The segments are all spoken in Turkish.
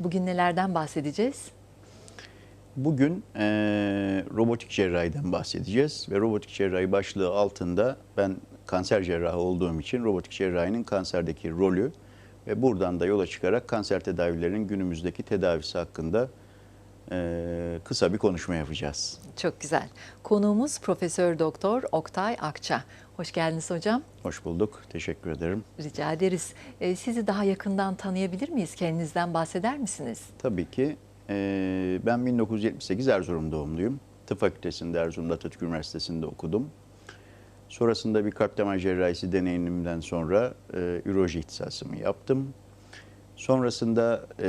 Bugün nelerden bahsedeceğiz? Bugün eee, robotik cerrahiden bahsedeceğiz ve robotik cerrahi başlığı altında ben kanser cerrahı olduğum için robotik cerrahinin kanserdeki rolü ve buradan da yola çıkarak kanser tedavilerinin günümüzdeki tedavisi hakkında eee, kısa bir konuşma yapacağız. Çok güzel. Konuğumuz Profesör Doktor Oktay Akça. Hoş geldiniz hocam. Hoş bulduk, teşekkür ederim. Rica ederiz. Ee, sizi daha yakından tanıyabilir miyiz? Kendinizden bahseder misiniz? Tabii ki eee, ben 1978 Erzurum doğumluyum. Tıp Fakültesi'nde Erzurum'da Atatürk Üniversitesi'nde okudum. Sonrasında bir kalp damar cerrahisi deneyimimden sonra e, üroloji ihtisasımı yaptım. Sonrasında e,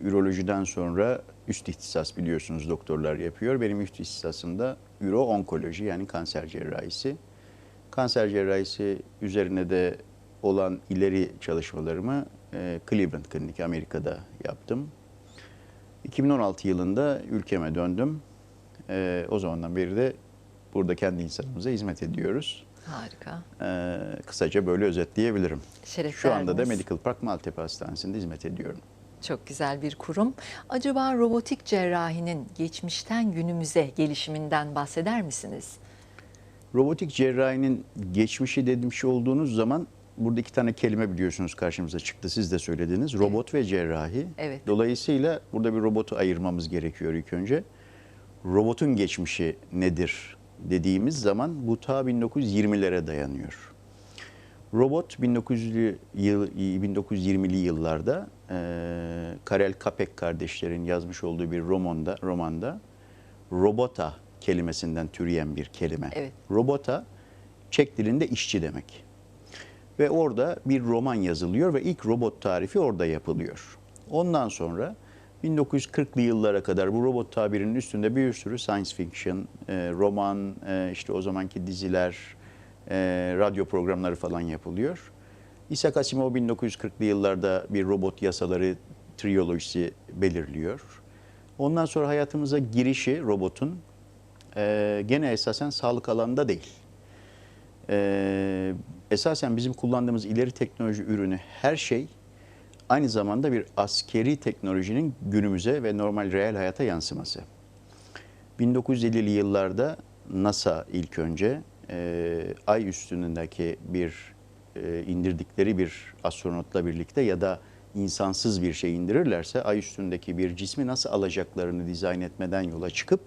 ürolojiden sonra üst ihtisas biliyorsunuz doktorlar yapıyor. Benim üst ihtisasım da üro-onkoloji yani kanser cerrahisi. Kanser cerrahisi üzerine de olan ileri çalışmalarımı e, Cleveland Klinik Amerika'da yaptım. 2016 yılında ülkeme döndüm. E, o zamandan beri de burada kendi insanımıza hizmet ediyoruz. Harika. E, kısaca böyle özetleyebilirim. Şeref Şu anda da. Medical Park Maltepe Hastanesi'nde hizmet ediyorum. Çok güzel bir kurum. Acaba robotik cerrahinin geçmişten günümüze gelişiminden bahseder misiniz? Robotik cerrahinin geçmişi demiş olduğunuz zaman burada iki tane kelime biliyorsunuz karşımıza çıktı. Siz de söylediniz. Robot ve cerrahi. Evet. Dolayısıyla burada bir robotu ayırmamız gerekiyor ilk önce. Robotun geçmişi nedir dediğimiz zaman bu ta 1920'lere dayanıyor. Robot 1900'lü yıl, 1920'li yıllarda e, Karel Kapek kardeşlerin yazmış olduğu bir romanda, romanda robota kelimesinden türeyen bir kelime. Evet. Robota Çek dilinde işçi demek. Ve orada bir roman yazılıyor ve ilk robot tarifi orada yapılıyor. Ondan sonra 1940'lı yıllara kadar bu robot tabirinin üstünde bir sürü science fiction, e, roman, e, işte o zamanki diziler, e, radyo programları falan yapılıyor. Isaac Asimov 1940'lı yıllarda bir robot yasaları triyolojisi belirliyor. Ondan sonra hayatımıza girişi robotun e, gene esasen sağlık alanında değil. E, esasen bizim kullandığımız ileri teknoloji ürünü her şey aynı zamanda bir askeri teknolojinin günümüze ve normal reel hayata yansıması. 1950'li yıllarda NASA ilk önce e, ay üstündeki bir e, indirdikleri bir astronotla birlikte ya da insansız bir şey indirirlerse ay üstündeki bir cismi nasıl alacaklarını dizayn etmeden yola çıkıp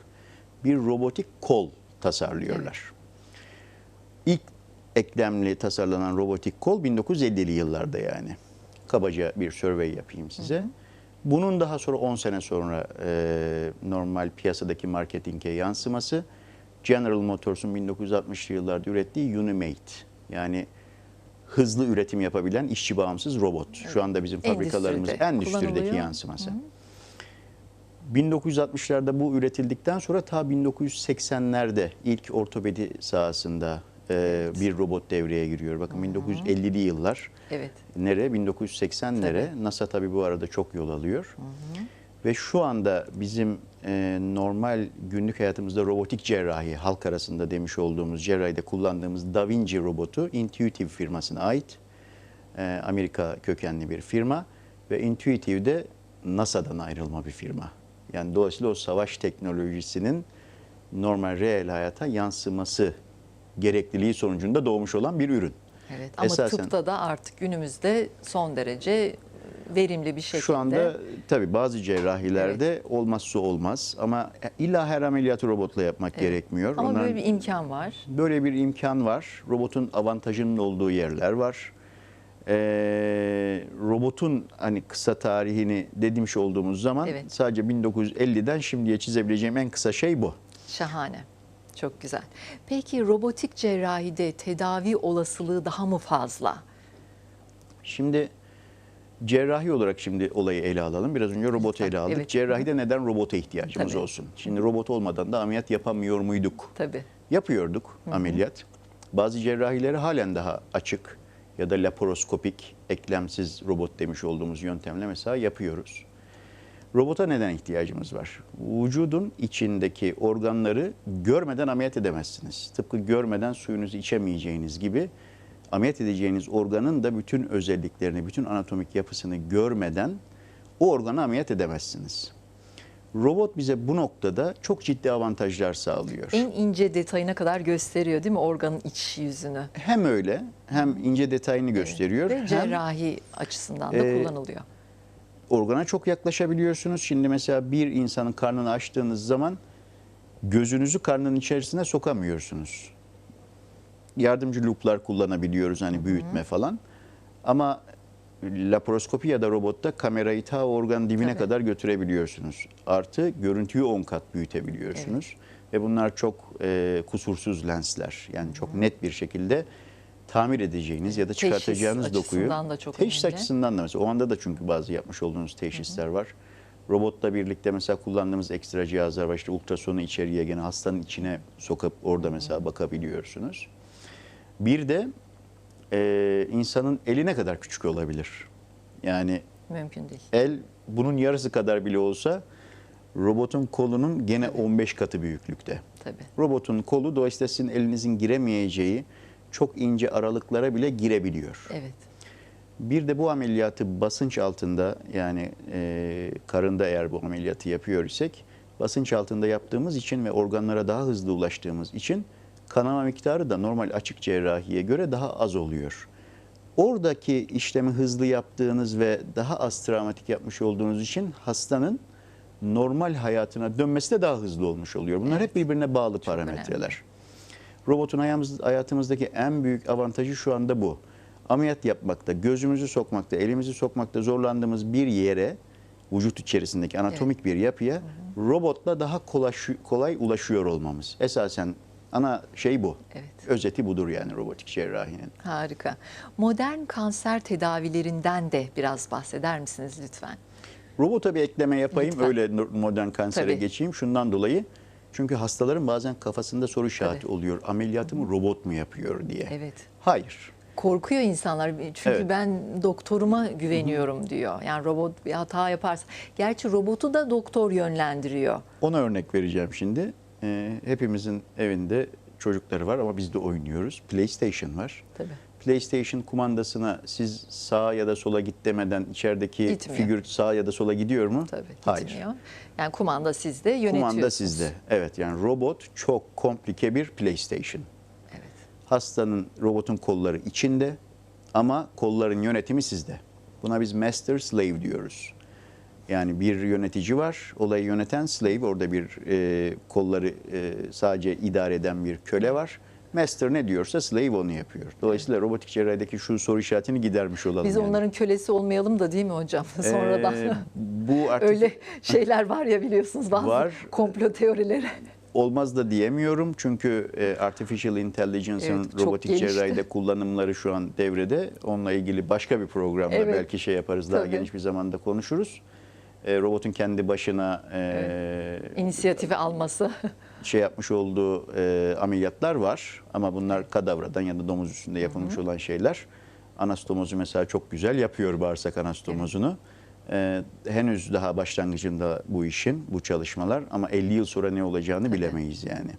bir robotik kol tasarlıyorlar. İlk eklemli tasarlanan robotik kol 1950'li yıllarda yani. Kabaca bir survey yapayım size. Bunun daha sonra 10 sene sonra e, normal piyasadaki marketinge yansıması General Motors'un 1960'lı yıllarda ürettiği Unimate. Yani hızlı üretim yapabilen işçi bağımsız robot. Şu anda bizim fabrikalarımız Endüstride endüstrideki yansıması. 1960'larda bu üretildikten sonra ta 1980'lerde ilk ortopedi sahasında e, bir robot devreye giriyor. Bakın 1950'li yıllar. Evet. Nere? 1980'lere. NASA tabii bu arada çok yol alıyor. Ve şu anda bizim e, normal günlük hayatımızda robotik cerrahi, halk arasında demiş olduğumuz cerrahide kullandığımız Da Vinci robotu Intuitive firmasına ait. E, Amerika kökenli bir firma ve Intuitive de NASA'dan ayrılma bir firma. Yani dolayısıyla o savaş teknolojisinin normal reel hayata yansıması gerekliliği sonucunda doğmuş olan bir ürün. Evet. Ama Esasen- tıpta da artık günümüzde son derece verimli bir şekilde. Şu anda tabii bazı cerrahilerde olmazsa olmaz ama illa her ameliyatı robotla yapmak gerekmiyor. ama Onların- böyle bir imkan var. böyle bir imkan var. Robotun avantajının olduğu yerler var. Ee, robotun hani kısa tarihini demiş olduğumuz zaman Evet. sadece 1950'den şimdiye çizebileceğim en kısa şey bu. Şahane. Çok güzel. Peki robotik cerrahide tedavi olasılığı daha mı fazla? Şimdi cerrahi olarak şimdi olayı ele alalım. Biraz önce Lütfen, ele aldık. evet. Cerrahide neden robota ihtiyacımız Tabii. olsun? Şimdi robot olmadan da ameliyat yapamıyor muyduk? Tabii. Yapıyorduk ameliyat. Bazı cerrahileri halen daha açık ya da laparoskopik eklemsiz robot demiş olduğumuz yöntemle mesela yapıyoruz. Robota neden ihtiyacımız var? Vücudun içindeki organları görmeden ameliyat edemezsiniz. Tıpkı görmeden suyunuzu içemeyeceğiniz gibi ameliyat edeceğiniz organın da bütün özelliklerini, bütün anatomik yapısını görmeden o organı ameliyat edemezsiniz. Robot bize bu noktada çok ciddi avantajlar sağlıyor. En ince detayına kadar gösteriyor değil mi organın iç yüzünü? Hem öyle hem ince detayını gösteriyor. Ve hem cerrahi açısından da Ee, kullanılıyor. organa çok yaklaşabiliyorsunuz. Şimdi mesela bir insanın karnını açtığınız zaman gözünüzü karnının içerisine sokamıyorsunuz. Yardımcı luplar kullanabiliyoruz hani büyütme falan. Ama laparoskopi ya da robotta kamerayı ta organın dibine Tabii. kadar götürebiliyorsunuz. Artı görüntüyü 10 kat büyütebiliyorsunuz. Ve bunlar çok e, kusursuz lensler. Yani çok net bir şekilde tamir edeceğiniz ya da Teşhis çıkartacağınız dokuyu. açısından da çok Teşhis önemli. açısından da mesela o anda da çünkü bazı yapmış olduğunuz teşhisler var. Robotla birlikte mesela kullandığımız ekstra cihazlar var. İşte ultrasonu içeriye gene hastanın içine sokup orada mesela bakabiliyorsunuz. Bir de e, insanın eli ne kadar küçük olabilir? Yani Mümkün değil. el bunun yarısı kadar bile olsa robotun kolunun gene 15 katı büyüklükte. Tabii. Robotun kolu dolayısıyla sizin elinizin giremeyeceği çok ince aralıklara bile girebiliyor. Evet. Bir de bu ameliyatı basınç altında yani e, karında eğer bu ameliyatı yapıyor isek basınç altında yaptığımız için ve organlara daha hızlı ulaştığımız için kanama miktarı da normal açık cerrahiye göre daha az oluyor. Oradaki işlemi hızlı yaptığınız ve daha az travmatik yapmış olduğunuz için hastanın normal hayatına dönmesi de daha hızlı olmuş oluyor. Bunlar hep birbirine bağlı parametreler. Robotun hayatımız, hayatımızdaki en büyük avantajı şu anda bu. Ameliyat yapmakta, gözümüzü sokmakta, elimizi sokmakta zorlandığımız bir yere, vücut içerisindeki anatomik bir yapıya robotla daha kolay, kolay ulaşıyor olmamız. Esasen ana şey bu. Evet. Özeti budur yani robotik cerrahinin. Harika. Modern kanser tedavilerinden de biraz bahseder misiniz lütfen? Robota bir ekleme yapayım Lütfen. öyle modern kansere Tabii. geçeyim şundan dolayı. Çünkü hastaların bazen kafasında soru işareti Tabii. oluyor. Ameliyatımı robot mu yapıyor diye. Evet. Hayır. Korkuyor insanlar çünkü Evet. ben doktoruma güveniyorum diyor. Yani robot bir hata yaparsa. Gerçi robotu da doktor yönlendiriyor. Ona örnek vereceğim şimdi. Ee, hepimizin evinde çocukları var ama biz de oynuyoruz. PlayStation var. Tabii. PlayStation kumandasına siz sağa ya da sola git demeden içerideki Gitmiyor. figür sağa ya da sola gidiyor mu? Tabii Hayır. gitmiyor. Yani kumanda sizde yönetiyorsunuz. Kumanda sizde. Evet yani robot çok komplike bir PlayStation. Evet. Hastanın robotun kolları içinde ama kolların yönetimi sizde. Buna biz master slave diyoruz. Yani bir yönetici var, olayı yöneten slave, orada bir e, kolları e, sadece idare eden bir köle var. Master ne diyorsa slave onu yapıyor. Dolayısıyla robotik cerrahideki şu soru işaretini gidermiş olalım. Biz yani. onların kölesi olmayalım da değil mi hocam? Sonradan Ee, bu artık öyle şeyler var ya biliyorsunuz bazı Var. komplo teorileri. olmaz da diyemiyorum çünkü e, artificial intelligence'ın Evet, robotik cerrahide kullanımları şu an devrede. Onunla ilgili başka bir programda Evet. belki şey yaparız daha Tabii. geniş bir zamanda konuşuruz. E, robotun kendi başına e, İnisiyatifi alması. şey yapmış olduğu e, ameliyatlar var ama bunlar kadavradan ya da domuz üstünde yapılmış olan şeyler. Anastomozu mesela çok güzel yapıyor bağırsak anastomozunu. E, henüz daha başlangıcında bu işin, bu çalışmalar ama 50 yıl sonra ne olacağını bilemeyiz yani.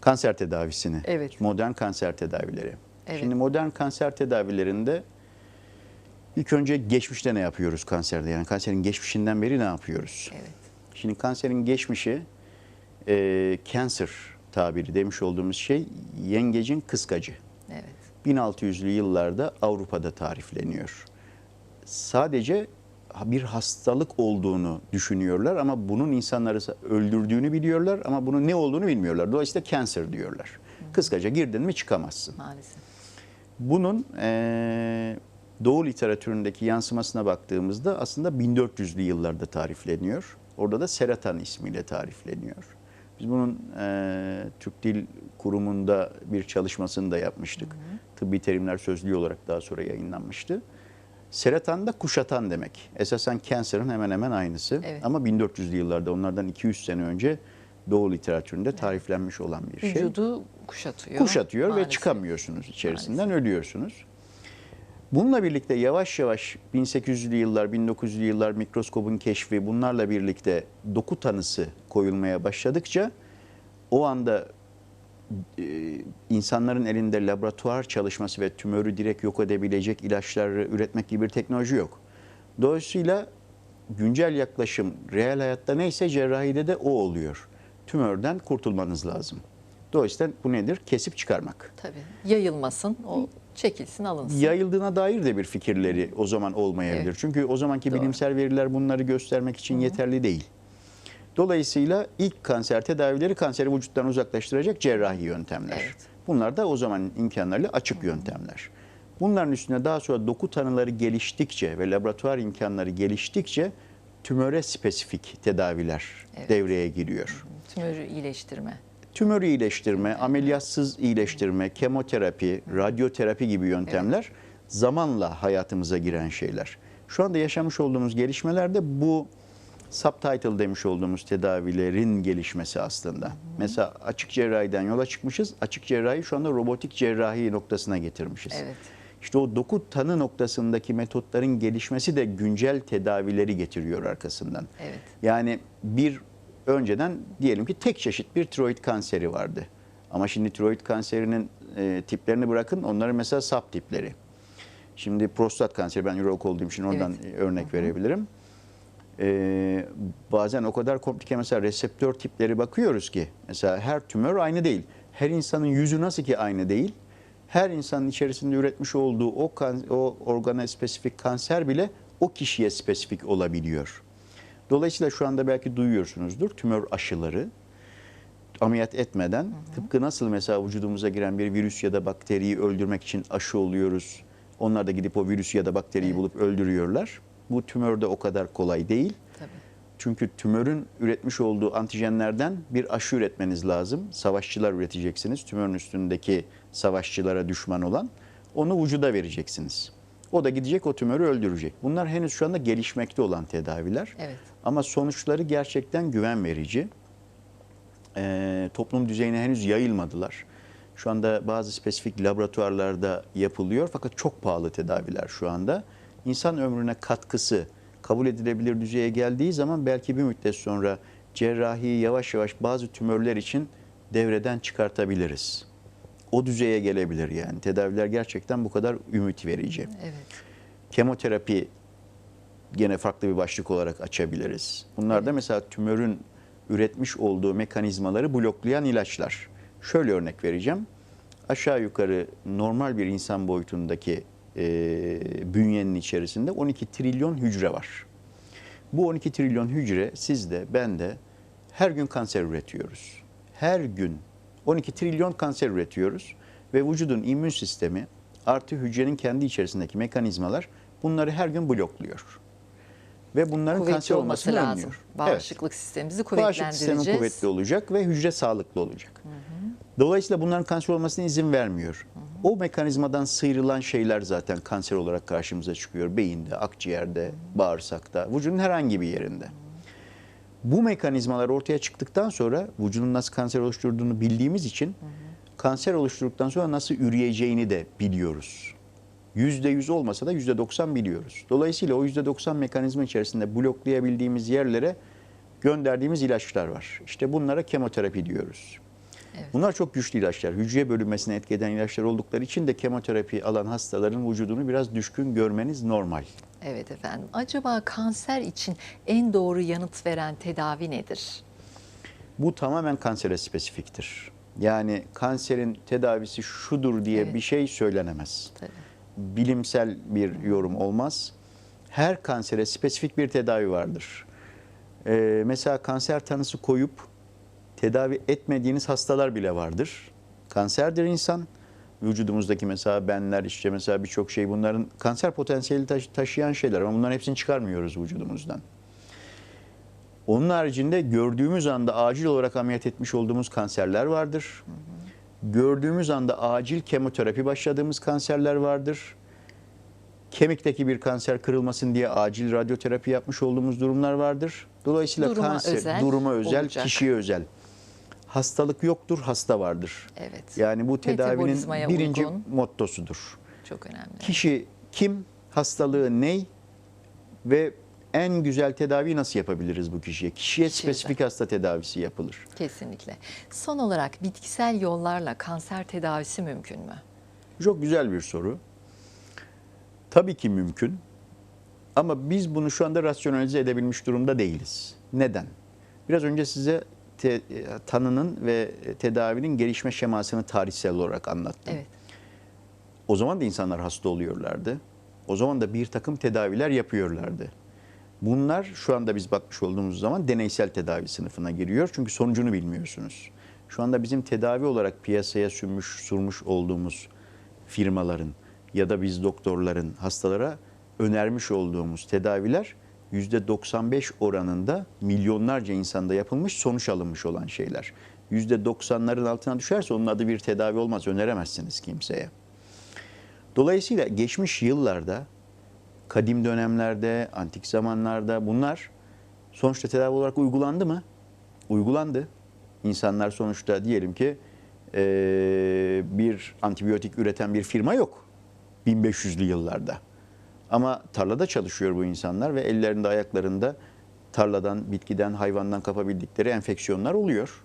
Kanser tedavisini, Evet. modern kanser tedavileri. Evet. Şimdi modern kanser tedavilerinde ilk önce geçmişte ne yapıyoruz kanserde? Yani kanserin geçmişinden beri ne yapıyoruz? Evet. Şimdi kanserin geçmişi e, cancer tabiri demiş olduğumuz şey yengecin kıskacı. Evet. 1600'lü yıllarda Avrupa'da tarifleniyor. Sadece bir hastalık olduğunu düşünüyorlar ama bunun insanları öldürdüğünü biliyorlar ama bunun ne olduğunu bilmiyorlar. Dolayısıyla cancer diyorlar. Kıskaca girdin mi çıkamazsın. Maalesef. Bunun eee, Doğu literatüründeki yansımasına baktığımızda aslında 1400'lü yıllarda tarifleniyor. Orada da Seratan ismiyle tarifleniyor. Biz bunun eee, Türk Dil Kurumu'nda bir çalışmasını da yapmıştık. Tıbbi Terimler Sözlüğü olarak daha sonra yayınlanmıştı. Seratan da kuşatan demek. Esasen cancer'ın hemen hemen aynısı. Evet. Ama 1400'lü yıllarda onlardan 200 sene önce Doğu literatüründe tariflenmiş olan bir şey Vücudu kuşatıyor. kuşatıyor ve Maalesef. çıkamıyorsunuz içerisinden ölüyorsunuz. Bununla birlikte yavaş yavaş 1800'lü yıllar, 1900'lü yıllar mikroskobun keşfi bunlarla birlikte doku tanısı koyulmaya başladıkça o anda e, insanların elinde laboratuvar çalışması ve tümörü direkt yok edebilecek ilaçları üretmek gibi bir teknoloji yok. Dolayısıyla güncel yaklaşım reel hayatta neyse cerrahide de o oluyor. Tümörden kurtulmanız lazım. Dolayısıyla bu nedir? Kesip çıkarmak. Tabii. Yayılmasın, o çekilsin, alınsın. Yayıldığına dair de bir fikirleri o zaman olmayabilir. Evet. Çünkü o zamanki Doğru. bilimsel veriler bunları göstermek için yeterli değil. Dolayısıyla ilk kanser tedavileri kanseri vücuttan uzaklaştıracak cerrahi yöntemler. Evet. Bunlar da o zamanın imkanlarıyla açık yöntemler. Bunların üstüne daha sonra doku tanıları geliştikçe ve laboratuvar imkanları geliştikçe tümöre spesifik tedaviler Evet. devreye giriyor. Tümörü iyileştirme. Tümörü iyileştirme, ameliyatsız iyileştirme, kemoterapi, radyoterapi gibi yöntemler zamanla hayatımıza giren şeyler. Şu anda yaşamış olduğumuz gelişmelerde bu subtitle demiş olduğumuz tedavilerin gelişmesi aslında. Mesela açık cerrahiden yola çıkmışız. Açık cerrahi şu anda robotik cerrahi noktasına getirmişiz. Evet. İşte o doku tanı noktasındaki metotların gelişmesi de güncel tedavileri getiriyor arkasından. Evet. Yani bir önceden diyelim ki tek çeşit bir tiroid kanseri vardı. Ama şimdi tiroid kanserinin e, tiplerini bırakın onların mesela sap tipleri. Şimdi prostat kanseri ben ürolog olduğum için oradan Evet. örnek verebilirim. E, bazen o kadar komplike mesela reseptör tipleri bakıyoruz ki mesela her tümör aynı değil. Her insanın yüzü nasıl ki aynı değil. Her insanın içerisinde üretmiş olduğu o, kan, o organa spesifik kanser bile o kişiye spesifik olabiliyor. Dolayısıyla şu anda belki duyuyorsunuzdur tümör aşıları ameliyat etmeden tıpkı nasıl mesela vücudumuza giren bir virüs ya da bakteriyi öldürmek için aşı oluyoruz. Onlar da gidip o virüsü ya da bakteriyi bulup öldürüyorlar. Bu tümörde o kadar kolay değil. Tabii. Çünkü tümörün üretmiş olduğu antijenlerden bir aşı üretmeniz lazım. Savaşçılar üreteceksiniz. Tümörün üstündeki savaşçılara düşman olan. Onu vücuda vereceksiniz. O da gidecek o tümörü öldürecek. Bunlar henüz şu anda gelişmekte olan tedaviler. Evet. Ama sonuçları gerçekten güven verici. Ee, toplum düzeyine henüz yayılmadılar. Şu anda bazı spesifik laboratuvarlarda yapılıyor fakat çok pahalı tedaviler şu anda. İnsan ömrüne katkısı kabul edilebilir düzeye geldiği zaman belki bir müddet sonra cerrahiyi yavaş yavaş bazı tümörler için devreden çıkartabiliriz. O düzeye gelebilir yani. Tedaviler gerçekten bu kadar ümit verici. Evet. Kemoterapi gene farklı bir başlık olarak açabiliriz. Bunlar da mesela tümörün üretmiş olduğu mekanizmaları bloklayan ilaçlar. Şöyle örnek vereceğim. Aşağı yukarı normal bir insan boyutundaki e, bünyenin içerisinde 12 trilyon hücre var. Bu 12 trilyon hücre sizde, bende her gün kanser üretiyoruz. Her gün 12 trilyon kanser üretiyoruz ve vücudun immün sistemi artı hücrenin kendi içerisindeki mekanizmalar bunları her gün blokluyor. Ve bunların Kuvvetli kanser olması olmasını lazım. önlüyor. Evet. Bağışıklık sistemimizi Bağışıklık sistemi kuvvetlendireceğiz. kuvvetli olacak ve hücre sağlıklı olacak. Dolayısıyla bunların kanser olmasına izin vermiyor. O mekanizmadan sıyrılan şeyler zaten kanser olarak karşımıza çıkıyor. Beyinde, akciğerde, bağırsakta, vücudun herhangi bir yerinde. Bu mekanizmalar ortaya çıktıktan sonra vücudun nasıl kanser oluşturduğunu bildiğimiz için kanser oluşturduktan sonra nasıl üreyeceğini de biliyoruz. %100 olmasa da %90 biliyoruz. Dolayısıyla o %90 mekanizma içerisinde bloklayabildiğimiz yerlere gönderdiğimiz ilaçlar var. İşte bunlara kemoterapi diyoruz. Evet. Bunlar çok güçlü ilaçlar. Hücre bölünmesine etki eden ilaçlar oldukları için de kemoterapi alan hastaların vücudunu biraz düşkün görmeniz normal. Evet efendim. Acaba kanser için en doğru yanıt veren tedavi nedir? Bu tamamen kansere spesifiktir. Yani kanserin tedavisi şudur diye Evet. bir şey söylenemez. Tabii. Bilimsel bir yorum olmaz. Her kansere spesifik bir tedavi vardır. Ee, mesela kanser tanısı koyup tedavi etmediğiniz hastalar bile vardır. Kanserdir insan. Vücudumuzdaki mesela benler işte mesela birçok şey bunların kanser potansiyeli taşı- taşıyan şeyler ama bunların hepsini çıkarmıyoruz vücudumuzdan. Onun haricinde gördüğümüz anda acil olarak ameliyat etmiş olduğumuz kanserler vardır. Gördüğümüz anda acil kemoterapi başladığımız kanserler vardır. Kemikteki bir kanser kırılmasın diye acil radyoterapi yapmış olduğumuz durumlar vardır. Dolayısıyla Duruma kanser özel duruma özel, olacak. kişiye özel. Hastalık yoktur, hasta vardır. Evet. Yani bu tedavinin birinci uygun. mottosudur. Çok önemli. Kişi kim, hastalığı ney ve en güzel tedaviyi nasıl yapabiliriz bu kişiye? Kişiye Kişiye spesifik hasta tedavisi yapılır. Kesinlikle. Son olarak bitkisel yollarla kanser tedavisi mümkün mü? Çok güzel bir soru. Tabii ki mümkün. Ama biz bunu şu anda rasyonalize edebilmiş durumda değiliz. Neden? Biraz önce size te- tanının ve tedavinin gelişme şemasını tarihsel olarak anlattım. Evet. O zaman da insanlar hasta oluyorlardı. O zaman da bir takım tedaviler yapıyorlardı. Bunlar şu anda biz bakmış olduğumuz zaman deneysel tedavi sınıfına giriyor. Çünkü sonucunu bilmiyorsunuz. Şu anda bizim tedavi olarak piyasaya sürmüş, sunmuş olduğumuz firmaların ya da biz doktorların hastalara önermiş olduğumuz tedaviler %95 oranında milyonlarca insanda yapılmış sonuç alınmış olan şeyler. %90'ların altına düşerse onun adı bir tedavi olmaz öneremezsiniz kimseye. Dolayısıyla geçmiş yıllarda, kadim dönemlerde, antik zamanlarda bunlar sonuçta tedavi olarak uygulandı mı? Uygulandı. İnsanlar sonuçta diyelim ki eee, bir antibiyotik üreten bir firma yok 1500'lü yıllarda. Ama tarlada çalışıyor bu insanlar ve ellerinde ayaklarında tarladan, bitkiden, hayvandan kapabildikleri enfeksiyonlar oluyor.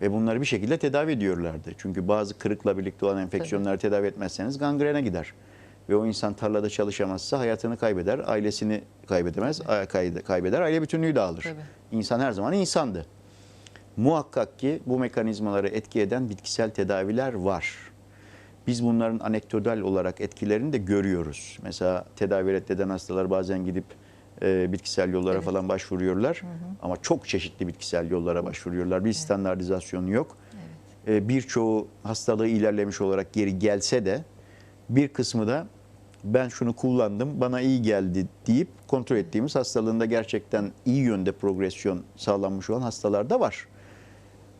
Ve bunları bir şekilde tedavi ediyorlardı. Çünkü bazı kırıkla birlikte olan enfeksiyonları tedavi etmezseniz gangrene gider. Ve o insan tarlada çalışamazsa hayatını kaybeder, ailesini kaybedemez, kaybeder, aile bütünlüğü dağılır. Tabii. İnsan her zaman insandı. Muhakkak ki bu mekanizmaları etki eden bitkisel tedaviler var. Biz bunların anekdotal olarak etkilerini de görüyoruz. Mesela tedavi reddeden hastalar bazen gidip e, bitkisel yollara Evet. falan başvuruyorlar. Ama çok çeşitli bitkisel yollara başvuruyorlar. Bir standartizasyonu yok. E, Birçoğu hastalığı ilerlemiş olarak geri gelse de bir kısmı da ben şunu kullandım bana iyi geldi deyip kontrol ettiğimiz hastalığında gerçekten iyi yönde progresyon sağlanmış olan hastalar da var.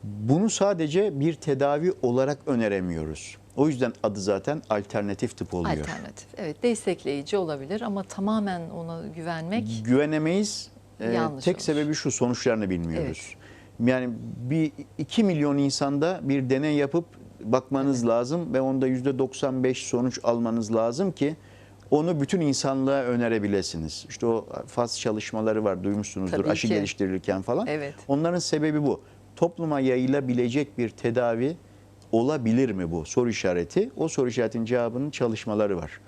Bunu sadece bir tedavi olarak öneremiyoruz. O yüzden adı zaten alternatif tıp oluyor. Alternatif. Evet destekleyici olabilir ama tamamen ona güvenmek Güvenemeyiz. Ee, Yanlış tek olur. sebebi şu sonuçlarını bilmiyoruz. Yani bir 2 milyon insanda bir deney yapıp bakmanız lazım ve onda %95 sonuç almanız lazım ki onu bütün insanlığa önerebilesiniz. İşte o faz çalışmaları var duymuşsunuzdur Tabii aşı ki. geliştirilirken falan. Evet. Onların sebebi bu. Topluma yayılabilecek bir tedavi olabilir mi bu soru işareti? O soru işaretinin cevabının çalışmaları var.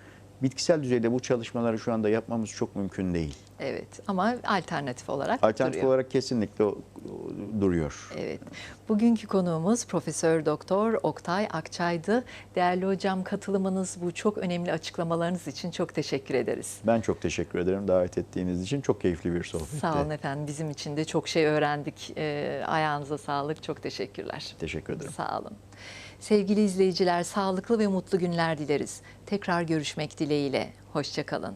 Bitkisel düzeyde bu çalışmaları şu anda yapmamız çok mümkün değil. evet ama alternatif olarak Alternatif duruyor. olarak kesinlikle o- o duruyor. Evet. Bugünkü konuğumuz Profesör Doktor Oktay Akçay'dı. Değerli hocam katılımınız bu çok önemli açıklamalarınız için çok teşekkür ederiz. Ben çok teşekkür ederim davet ettiğiniz için. Çok keyifli bir sohbetti. Sağ olun efendim. Bizim için de çok şey öğrendik. Ee, ayağınıza sağlık. Çok teşekkürler. Teşekkür ederim. Sağ olun. Sevgili izleyiciler, sağlıklı ve mutlu günler dileriz. Tekrar görüşmek dileğiyle. Hoşçakalın.